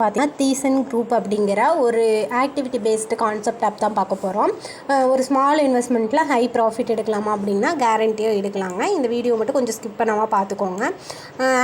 பார்த்தீங்கன்னா தீசன் குரூப் அப்படிங்கிற ஒரு ஆக்டிவிட்டி பேஸ்டு கான்செப்ட் ஆப் தான் பார்க்க போகிறோம் ஒரு ஸ்மால் இன்வெஸ்ட்மெண்ட்டில் ஹை ப்ராஃபிட் எடுக்கலாமா அப்படின்னா கேரண்டியாக எடுக்கலாங்க. இந்த வீடியோ மட்டும் கொஞ்சம் ஸ்கிப் பண்ணாமல் பார்த்துக்கோங்க.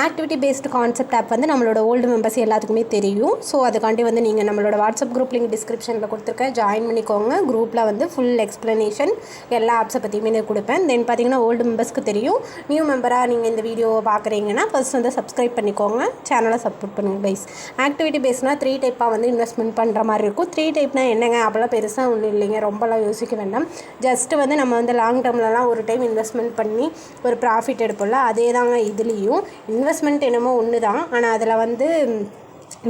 ஆக்டிவிட்டி பேஸ்டு கான்செப்ட் ஆப் வந்து நம்மளோட ஓல்டு மெம்பர்ஸ் எல்லாத்துக்குமே தெரியும். ஸோ அதுக்காண்டி வந்து நீங்கள் நம்மளோட வாட்ஸ்அப் குரூப் லிங்க் டிஸ்கிரிப்ஷனில் கொடுத்துருக்கேன் ஜாயின் பண்ணிக்கோங்க. குரூப்பில் வந்து ஃபுல் எக்ஸ்ப்ளனேஷன் எல்லா ஆப்ஸை பற்றியுமே நான் கொடுப்பேன். தென் பார்த்தீங்கன்னா ஓல்டு மெம்பர்ஸ்க்கு தெரியும். நியூ மெம்பராக நீங்கள் இந்த வீடியோவை பார்க்குறீங்கன்னா ஃபர்ஸ்ட் வந்து சப்ஸ்கிரைப் பண்ணிக்கோங்க. சேனலை சப்போர்ட் பண்ணுங்கள் கைஸ் ஆக்டிவிட்டி பேஸ்னால் த்ரீ டைப்பாக வந்து இன்வெஸ்ட்மெண்ட் பண்ணுற மாதிரி இருக்கும். த்ரீ டைப்னா என்னங்க? அப்போல்லாம் பெருசாக ஒன்றும் இல்லைங்க. ரொம்பலாம் யோசிக்க வேண்டாம். ஜஸ்ட்டு வந்து நம்ம வந்து லாங் டேர்ம்லலாம் ஒரு டைம் இன்வெஸ்ட்மெண்ட் பண்ணி ஒரு ப்ராஃபிட் எடுப்போம்ல அதே தாங்க இதுலேயும். இன்வெஸ்ட்மெண்ட் என்னமோ ஒன்று தான் ஆனால் அதில் வந்து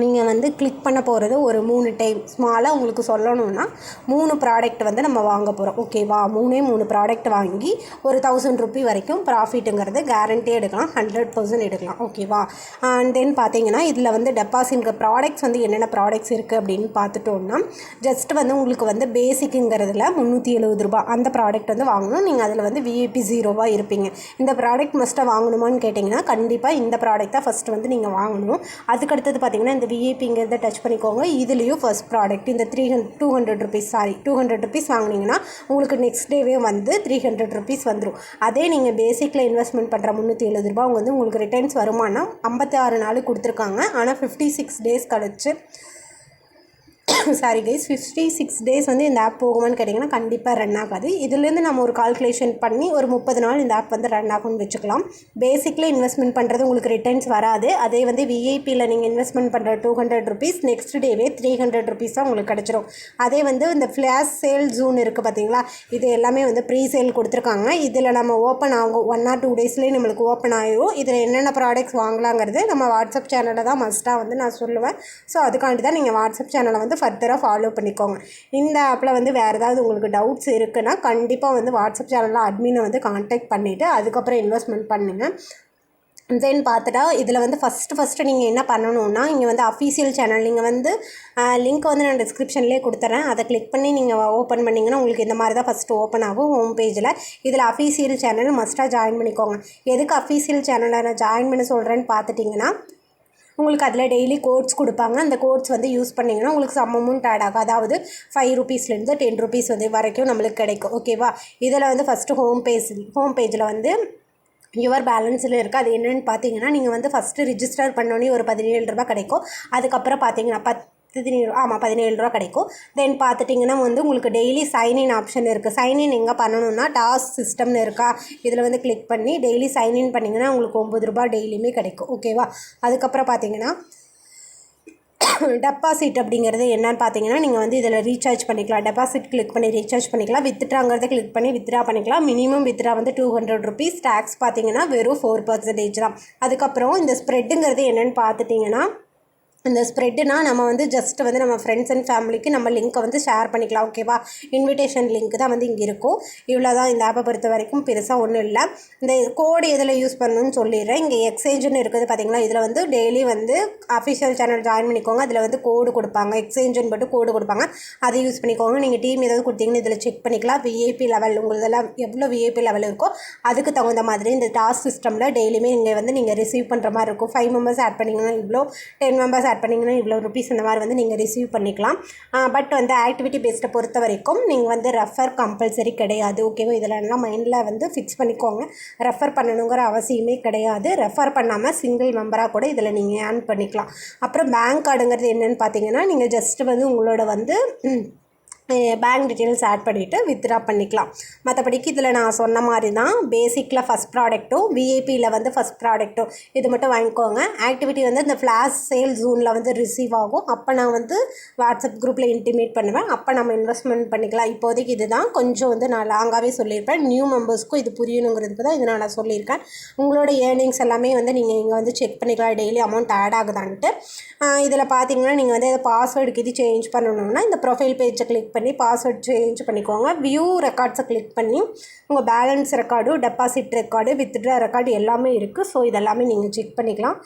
நீங்கள் வந்து கிளிக் பண்ண போகிறது ஒரு மூணு டைம் ஸ்மாலாக உங்களுக்கு சொல்லணும்னா மூணு ப்ராடக்ட் வந்து நம்ம வாங்க போகிறோம் ஓகேவா மூணே மூணு ப்ராடக்ட் வாங்கி ஒரு தௌசண்ட் ருபி வரைக்கும் ப்ராஃபிட்டுங்கிறது கேரண்டி எடுக்கலாம். ஹண்ட்ரட் பர்சன்ட் எடுக்கலாம். ஓகேவா அண்ட் தென் பார்த்தீங்கன்னா இதில் வந்து டெபாசிட் ப்ராடக்ட்ஸ் வந்து என்னென்ன ப்ராடக்ட்ஸ் இருக்குது அப்படின்னு பார்த்துட்டோம்னா ஜஸ்ட் வந்து உங்களுக்கு வந்து பேசிக்குங்கிறதுல முந்நூற்றி எழுபது ரூபா அந்த ப்ராடக்ட் வந்து வாங்கணும். நீங்கள் அதில் வந்து விஐபி ஜீரோவாக இருப்பீங்க. இந்த ப்ராடக்ட் மஸ்ட்டாக வாங்கணுமான்னு கேட்டிங்கன்னா கண்டிப்பாக இந்த ப்ராடக்ட் தான் ஃபஸ்ட்டு வந்து நீங்கள் வாங்கணும். அதுக்கடுத்தது பார்த்தீங்கன்னா இந்த விஐபிங்கிறத டச் பண்ணிக்கோங்க. இதுலேயும் ஃபஸ்ட் ப்ராடக்ட் இந்த three hunt two hundred rupees sorry two hundred rupees வாங்கினீங்கன்னா உங்களுக்கு நெக்ஸ்ட் டேவே வந்து த்ரீ ஹண்ட்ரட் ருபீஸ் வந்துடும் அதே நீங்கள் பேசிக்கில் இன்வெஸ்ட்மெண்ட் பண்ணுற முந்நூற்றி எழுபது ரூபா வந்து உங்களுக்கு ரிட்டர்ன்ஸ் வருமானம் ஐம்பத்தி ஆறு நாள் கொடுத்துருக்காங்க. ஆனால் ஃபிஃப்டி சிக்ஸ் டேஸ் கழிச்சு sorry guys fifty six days வந்து இந்த ஆப் போகுமான்னு கேட்டிங்கன்னா கண்டிப்பாக ரன் ஆகாது. இதுலேருந்து நம்ம ஒரு கால்குலேஷன் பண்ணி ஒரு முப்பது நாள் இந்த ஆப் வந்து ரன் ஆகும்னு வச்சுக்கலாம். பேசிக்கில் இன்வெஸ்ட்மெண்ட் பண்ணுறது உங்களுக்கு ரிட்டர்ன்ஸ் வராது. அதே வந்து விஐபியில் நீங்கள் இன்வெஸ்ட்மெண்ட் பண்ணுற டூ ஹண்ட்ரட் ருபீஸ் நெக்ஸ்ட் டேவே த்ரீ ஹண்ட்ரட் ருபீஸ் தான் உங்களுக்கு கிடச்சிரும். அதே வந்து இந்த ஃப்ளாஷ் சேல் ஜூன் இருக்குது பார்த்தீங்களா இது எல்லாமே வந்து ப்ரீ சேல் கொடுத்துருக்காங்க. இதில் நம்ம ஓப்பன் ஆகும். ஒன் ஆர் டூ டேஸ்லேயே நம்மளுக்கு ஓப்பன் ஆகிரும் இதில் என்னென்ன ப்ராடக்ட்ஸ் வாங்கலாங்கிறது நம்ம வாட்ஸ்அப் சேனலில் தான் மஸ்ட்டாக வந்து நான் சொல்லுவேன். ஸோ அதுக்காண்டி தான் நீங்கள் வாட்ஸ்அப் சேனலை வந்து ஃபர்தராக ஃபாலோ பண்ணிக்கோங்க. இந்த ஆப்பில் வந்து வேறு ஏதாவது உங்களுக்கு டவுட்ஸ் இருக்குன்னா கண்டிப்பாக வந்து வாட்ஸ்அப் சேனலில் அட்மினை வந்து காண்டாக்ட் பண்ணிவிட்டு அதுக்கப்புறம் இன்வெஸ்ட்மெண்ட் பண்ணுங்கள் தென் பார்த்துட்டா இதில் வந்து ஃபஸ்ட்டு ஃபஸ்ட்டு நீங்கள் என்ன பண்ணணுன்னா இங்கே வந்து அஃபீஷியல் சேனல் நீங்கள் வந்து லிங்க் வந்து நான் டிஸ்கிரிப்ஷன்லேயே கொடுத்துறேன். அதை கிளிக் பண்ணி நீங்கள் ஓப்பன் பண்ணிங்கன்னா உங்களுக்கு இந்த மாதிரி தான் ஃபஸ்ட்டு ஓப்பன் ஆகும் ஹோம் பேஜில் இதில் அஃபீஷியல் சேனல் மஸ்ட்டாக ஜாயின் பண்ணிக்கோங்க. எதுக்கு அஃபீஷியல் சேனலை நான் ஜாயின் பண்ண சொல்கிறேன்னு பார்த்துட்டிங்கன்னா உங்களுக்கு அதில் டெய்லி கோட்ஸ் கொடுப்பாங்க. அந்த கோட்ஸ் வந்து யூஸ் பண்ணிங்கன்னா உங்களுக்கு சம் அமௌண்ட் ஆட் ஆகும். அதாவது ஃபைவ் ருபீஸ்லேருந்து டென் ருபீஸ் வந்து வரைக்கும் நம்மளுக்கு கிடைக்கும். ஓகேவா இதில் வந்து ஃபஸ்ட்டு ஹோம் பேஜ் ஹோம் பேஜில் வந்து யுவர் பேலன்ஸில் இருக்குது அது என்னென்னு பார்த்தீங்கன்னா நீங்கள் வந்து ஃபஸ்ட்டு ரிஜிஸ்டர் பண்ணோன்னே ஒரு பதினேழு ரூபா கிடைக்கும். அதுக்கப்புறம் பார்த்தீங்கன்னா பத் பதினேழு ஆமாம் பதினேழு ரூபா கிடைக்கும். தென் பார்த்துட்டிங்கன்னா வந்து உங்களுக்கு டெய்லி சைன்இன் ஆப்ஷன் இருக்குது சைன்இன் எங்கே பண்ணணும்னா டாஸ்க் சிஸ்டம்னு இருக்கா? இதில் வந்து கிளிக் பண்ணி டெய்லி சைன்இன் பண்ணிங்கன்னா உங்களுக்கு ஒம்பது ரூபா டெய்லியுமே கிடைக்கும். ஓகேவா அதுக்கப்புறம் பார்த்தீங்கன்னா டெபாசிட் அப்படிங்கிறது என்னன்னு பார்த்தீங்கன்னா நீங்கள் வந்து இதில் ரீசார்ஜ் பண்ணிக்கலாம். டெபாசிட் கிளிக் பண்ணி ரீசார்ஜ் பண்ணிக்கலாம். வித்ட்ராங்கிறத கிளிக் பண்ணி வித்ட்ரா பண்ணிக்கலாம். மினிமம் வித்ரா வந்து டூ ஹண்ட்ரட் ருபீஸ் டேக்ஸ் பார்த்தீங்கன்னா வெறும் ஃபோர் பர்சன்டேஜ் தான். அதுக்கப்புறம் இந்த ஸ்ப்ரெட்டுங்கிறது என்னென்னு பார்த்துட்டிங்கன்னா இந்த ஸ்ப்ரெட்டுனா நம்ம வந்து ஜஸ்ட் வந்து நம்ம ஃப்ரெண்ட்ஸ் அண்ட் ஃபேமிலிக்கு நம்ம லிங்க்கை வந்து ஷேர் பண்ணிக்கலாம் ஓகேவா இன்விடேஷன் லிங்க் தான் வந்து இங்கே இருக்கும். இவ்வளோ தான் இந்த ஆப்பை பொறுத்த வரைக்கும் பெருசாக ஒன்றும் இல்லை. இந்த கோடு எதில் யூஸ் பண்ணணும்னு சொல்லிடுறேன். இங்கே எக்ஸ்சேஞ்சுன்னு இருக்குது பார்த்தீங்களா இதில் வந்து டெய்லி வந்து அஃபிஷியல் சேனல் ஜாயின் பண்ணிக்கோங்க. அதில் வந்து கோடு கொடுப்பாங்க. எக்ஸ்சேஞ்சுன்னு மட்டும் கோடு கொடுப்பாங்க. அதை யூஸ் பண்ணிக்கோங்க. நீங்கள் டீம் ஏதாவது கொடுத்தீங்கன்னு இதில் செக் பண்ணிக்கலாம். விஐபி லெவல் உங்களதெல்லாம் எவ்வளோ விஐபி லெவல் இருக்கோ அதுக்கு தகுந்த மாதிரி இந்த டாஸ்க் சிஸ்டமில் டெய்லியுமே இங்கே வந்து நீங்கள் ரிசீவ் பண்ணுற மாதிரி இருக்கும். ஃபைவ் மெம்பர்ஸ் ஆட் பண்ணிங்கன்னா இவ்வளோ டென் மெம்பர்ஸ் ஆட் பண்ணிங்கன்னா இவ்வளோ ருபீஸ் இந்த மாதிரி வந்து நீங்கள் ரிசீவ் பண்ணிக்கலாம். பட் வந்து ஆக்டிவிட்டி பேஸ்ட்டை பொறுத்த வரைக்கும் நீங்கள் வந்து ரெஃபர் கம்பல்சரி கிடையாது. ஓகேவா இதில் எல்லாம் மைண்டில் வந்து ஃபிக்ஸ் பண்ணிக்கோங்க. ரெஃபர் பண்ணணுங்கிற அவசியமே கிடையாது. ரெஃபர் பண்ணாமல் சிங்கிள் மெம்பராக கூட இதில் நீங்கள் ஏர்ன் பண்ணிக்கலாம். அப்புறம் பேங்க் கார்டுங்கிறது என்னென்னு பார்த்தீங்கன்னா நீங்கள் ஜஸ்ட்டு வந்து உங்களோட வந்து பேங்க் டீட்டெயில்ஸ் ஆட் பண்ணிவிட்டு வித்ட்ரா பண்ணிக்கலாம். மற்றபடிக்கு இதில் நான் சொன்ன மாதிரி தான் பேசிக்கில் ஃபஸ்ட் ப்ராடக்ட்டும் விஐபியில் வந்து ஃபஸ்ட் ப்ராடக்ட்டும் இது மட்டும் வாங்கிக்கோங்க. ஆக்டிவிட்டி வந்து இந்த ஃப்ளாஷ் சேல் ஜூனில் வந்து ரிசீவ் ஆகும். அப்போ நான் வந்து வாட்ஸ்அப் குரூப்பில் இன்டிமேட் பண்ணுவேன். அப்போ நம்ம இன்வெஸ்ட்மெண்ட் பண்ணிக்கலாம். இப்போதைக்கு இது தான் கொஞ்சம் வந்து நான் லாங்காகவே சொல்லியிருப்பேன். நியூ மெம்பர்ஸ்க்கும் இது புரியணுங்கிறதுக்கு தான் இது நான் சொல்லியிருக்கேன். உங்களோட ஏர்னிங்ஸ் எல்லாமே வந்து நீங்கள் இங்கே வந்து செக் பண்ணிக்கலாம். டெய்லி அமௌண்ட் ஆட் ஆகுதான்ட்டு. இதில் பார்த்தீங்கன்னா நீங்கள் வந்து பாஸ்வேர்டுக்கு இது சேஞ்ச் பண்ணணும்னா இந்த ப்ரொஃபைல் பேஜை கிளிக் பண்ணி பாஸ்வேர்ட் சேஞ்ச் பண்ணிக்கோங்க. வியூ ரெக்கார்ட்ஸை கிளிக் பண்ணி உங்கள் balance record deposit record withdraw record எல்லாமே இருக்குது ஸோ இதெல்லாமே நீங்கள் செக் பண்ணிக்கலாம்.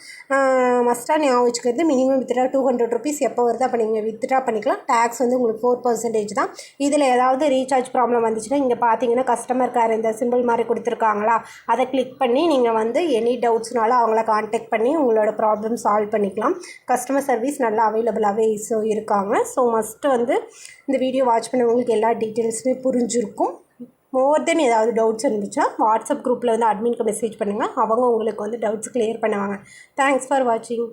மஸ்ட்டாக ஞாபகம் வச்சுக்கிறது minimum withdraw two hundred rupees எப்போ வருது அப்போ நீங்கள் வித்ட்ரா பண்ணிக்கலாம். டேக்ஸ் வந்து உங்களுக்கு ஃபோர் பர்சன்டேஜ் தான். இதில் ஏதாவது ரீசார்ஜ் ப்ராப்ளம் வந்துச்சுன்னா இங்கே பார்த்தீங்கன்னா கஸ்டமர் கேர் இந்த சிம்பிள் மாதிரி கொடுத்துருக்காங்களா அதை கிளிக் பண்ணி நீங்கள் வந்து எனி டவுட்ஸ்னாலும் அவங்கள காண்டாக்ட் பண்ணி உங்களோட ப்ராப்ளம் சால்வ் பண்ணிக்கலாம். கஸ்டமர் சர்வீஸ் நல்லா அவைலபிளாகவே ஸோ இருக்காங்க. ஸோ மஸ்ட்டு வந்து இந்த வீடியோ வீடியோ வாட்ச் பண்ணவங்களுக்கு எல்லா டீட்டெயில்ஸுமே புரிஞ்சிருக்கும். மோர் தென் ஏதாவது டவுட்ஸ் இருந்துச்சா வாட்ஸ்அப் குரூப்பில் வந்து அட்மின்க்கு மெசேஜ் பண்ணுங்கள் அவங்க உங்களுக்கு வந்து டவுட்ஸ் கிளியர் பண்ணுவாங்க. தேங்க்ஸ் ஃபார் வாட்சிங்